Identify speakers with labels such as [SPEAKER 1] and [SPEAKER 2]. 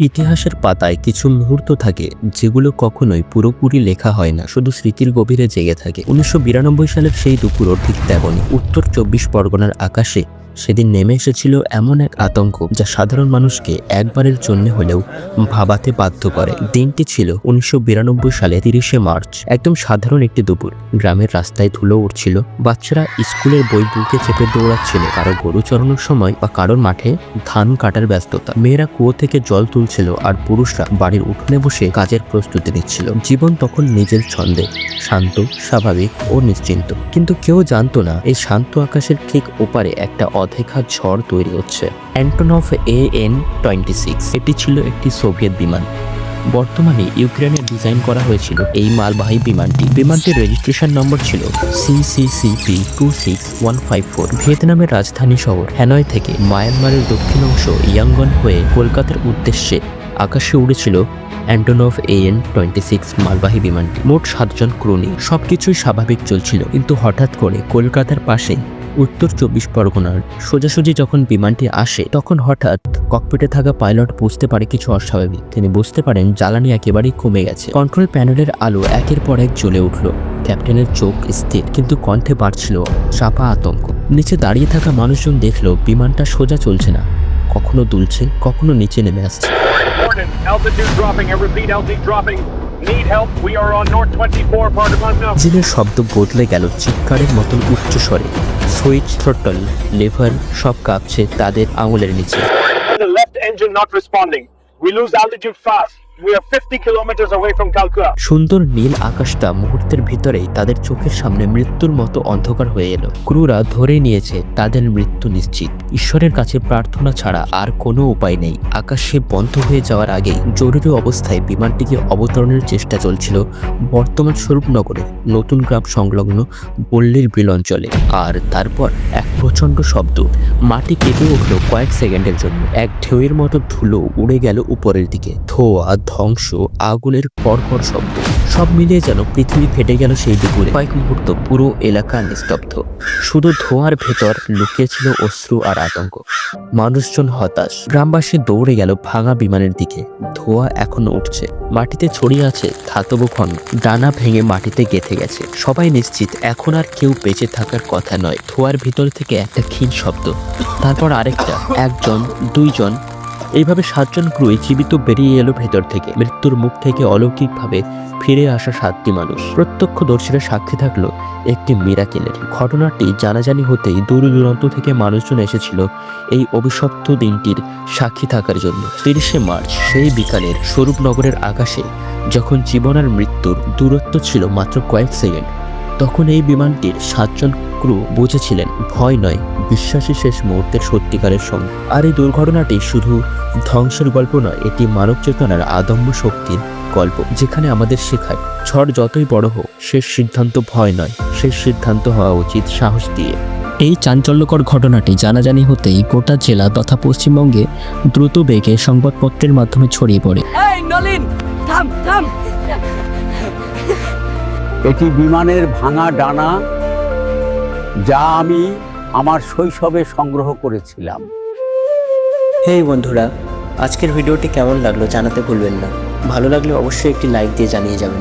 [SPEAKER 1] ইতিহাসের পাতায় কিছু মুহূর্ত থাকে যেগুলো কখনোই পুরোপুরি লেখা হয় না, শুধু স্মৃতির গভীরে জেগে থাকে। উনিশশো বিরানব্বই সালের সেই দুপুরও ঠিক তেমনই। উত্তর চব্বিশ পরগনার আকাশে সেদিন নেমে এসেছিল এমন এক আতঙ্ক যা সাধারণ মানুষকে একবারের জন্য হলেও ভাবাতে বাধ্য করে। দিনটি ছিল উনিশশো বিরানব্বই সালে তিরিশে মার্চ। একদম সাধারণ একটি দুপুর। গ্রামের রাস্তায় ধুলো উঠছিল। বাচ্চারা স্কুলের বই বুকে চেপে দৌড়াচ্ছিল। কারও গরু চড়ানোর সময় বা কারোর মাঠে ধান কাটার ব্যস্ততা। মেয়েরা কুয়ো থেকে জল তুলছিল আর পুরুষরা বাড়ির উঠোনে বসে কাজের প্রস্তুতি নিচ্ছিল। জীবন তখন নিজের ছন্দে। শান্ত, স্বাভাবিক ও নিশ্চিন্ত। কিন্তু কেউ জানতো না, এই শান্ত আকাশের ঠিক ওপারে একটা অধেখা ঝড় তৈরি হচ্ছে। Antonov A N twenty six, এটি ছিল একটি সোভিয়েত বিমান। বর্তমানে ইউক্রেনে ডিজাইন করা হয়েছিল এই মালবাহী বিমানটি। বিমানটির রেজিস্ট্রেশন নম্বর ছিল CCCP two six one five four. ভিয়েতনামের রাজধানী শহর হ্যানয় থেকে মায়ানমারের দক্ষিণ অংশ ইয়াঙ্গন হয়ে কলকাতার উদ্দেশ্যে আকাশে উড়েছিল অ্যান্টনফ এএন টোয়েন্টি সিক্স মালবাহী বিমানটি। মোট সাতজন ক্রু নিয়ে সবকিছুই স্বাভাবিক চলছিল। কিন্তু হঠাৎ করে কলকাতার পাশে উত্তর চব্বিশ পরগনার সোজাসুজি যখন বিমানটি আসে, তখন হঠাৎ ককপিটে থাকা পাইলট বুঝতে পারে কিছু অস্বাভাবিক। তিনি বুঝতে পারেন জ্বালানি একেবারেই কমে গেছে। কন্ট্রোল প্যানেলের আলো একের পর এক জ্বলে উঠল। ক্যাপ্টেনের চোখ স্থির, কিন্তু কণ্ঠে বাড়ছিল চাপা আতঙ্ক। নিচে দাঁড়িয়ে থাকা মানুষজন দেখল বিমানটা সোজা চলছে না। কখনো দুলছে, কখনো নিচে নেমে আসছে। জিনের শব্দ বদলে গেল চিৎকারের মতন উচ্চ স্বরে। সুইচ থ্রোটল লিভার সব কাঁপছে তাদের আঙুলের নিচে।
[SPEAKER 2] Left engine not responding we lose We are 50 kilometers away from Calcutta.
[SPEAKER 1] সুন্দর নীল আকাশটা মুহূর্তের ভিতরেই তাদের চোখের সামনে মৃত্যুর মতো অন্ধকার হয়ে এলো। ক্রুরা ধরে নিয়েছে, তাদের মৃত্যু নিশ্চিত। ঈশ্বরের কাছে প্রার্থনা ছাড়া আর কোনো উপায় নেই। আকাশে বন্ধ হয়ে যাওয়ার আগেই জরুরি অবস্থায় বিমানটিকে অবতরণের চেষ্টা চলছিল বর্তমান স্বরূপনগরে, নতুন গ্রাম সংলগ্ন পল্লীর বিল অঞ্চলে। আর তারপর এক প্রচণ্ড শব্দ। মাটি কেঁপে উঠল কয়েক সেকেন্ডের জন্য। এক ঢেউয়ের মতো ধুলো উড়ে গেল উপরের দিকে। ধোয়া ধ্বংস, আগুনের পরপর শব্দ। সব মিলিয়ে যেন পৃথিবী ফেটে গেল সেই দুপুরে। কয়েক মুহূর্ত পুরো এলাকা নিস্তব্ধ। শুধু ধোঁয়ার ভেতর লুকিয়েছিল অশ্রু আর আতঙ্ক। মানুষজন হতাশ। গ্রামবাসী দৌড়ে গেল ভাঙা বিমানের দিকে। ধোঁয়া এখনও উঠছে। মাটিতে ছড়িয়ে আছে ধাতব খণ্ড ডানা ভেঙে মাটিতে গেঁথে গেছে। সবাই নিশ্চিত, এখন আর কেউ বেঁচে থাকার কথা নয়। ধোঁয়ার ভিতর থেকে একটা ক্ষীণ শব্দ। তারপর আরেকটা। একজন, দুইজন এইভাবে সাতজন ক্রুই জীবিত বেরিয়ে এলো ভেতর থেকে। মৃত্যুর মুখ থেকে অলৌকিকভাবে ফিরে আসা সাতটি মানুষ। প্রত্যক্ষদর্শীরা সাক্ষী থাকল একটি মিরাকেলের। ঘটনাটি জানাজানি হতেই দূর দূরান্ত থেকে মানুষজন এসেছিল এই অভিশপ্ত দিনটির সাক্ষী থাকার জন্য। তিরিশে মার্চ সেই বিকালের স্বরূপনগরের আকাশে যখন জীবন আর মৃত্যুর দূরত্ব ছিল মাত্র কয়েক সেকেন্ড, তখন এই বিমানটির সাতজন ক্রু বুঝেছিলেন ভয় নয় বিশ্বাসী শেষ মুহূর্তের সত্যিকারের সঙ্গে। আর এই দুর্ঘটনাটি শুধু ধ্বংসের গল্প নয় এটি মানব চেতনার আদম্য শক্তির গল্প যেখানে আমাদের শেখায় ঝড় যতই বড় হোক শেষ সিদ্ধান্ত ভয় নয় শেষ সিদ্ধান্ত হওয়া উচিত সাহস দিয়ে। এই চাঞ্চল্যকর ঘটনাটি জানাজানি হতেই গোটা জেলা তথা পশ্চিমবঙ্গে দ্রুত বেগে সংবাদপত্রের মাধ্যমে ছড়িয়ে পড়ে।
[SPEAKER 3] এই নলিন থাম থাম।
[SPEAKER 4] এটি বিমানের ভাঙা ডানা যা আমি আমার শৈশবে সংগ্রহ করেছিলাম।
[SPEAKER 1] হেই বন্ধুরা, আজকের ভিডিওটি কেমন লাগল জানাতে ভুলবেন না। ভালো লাগলে অবশ্যই একটি লাইক দিয়ে জানিয়ে যাবেন।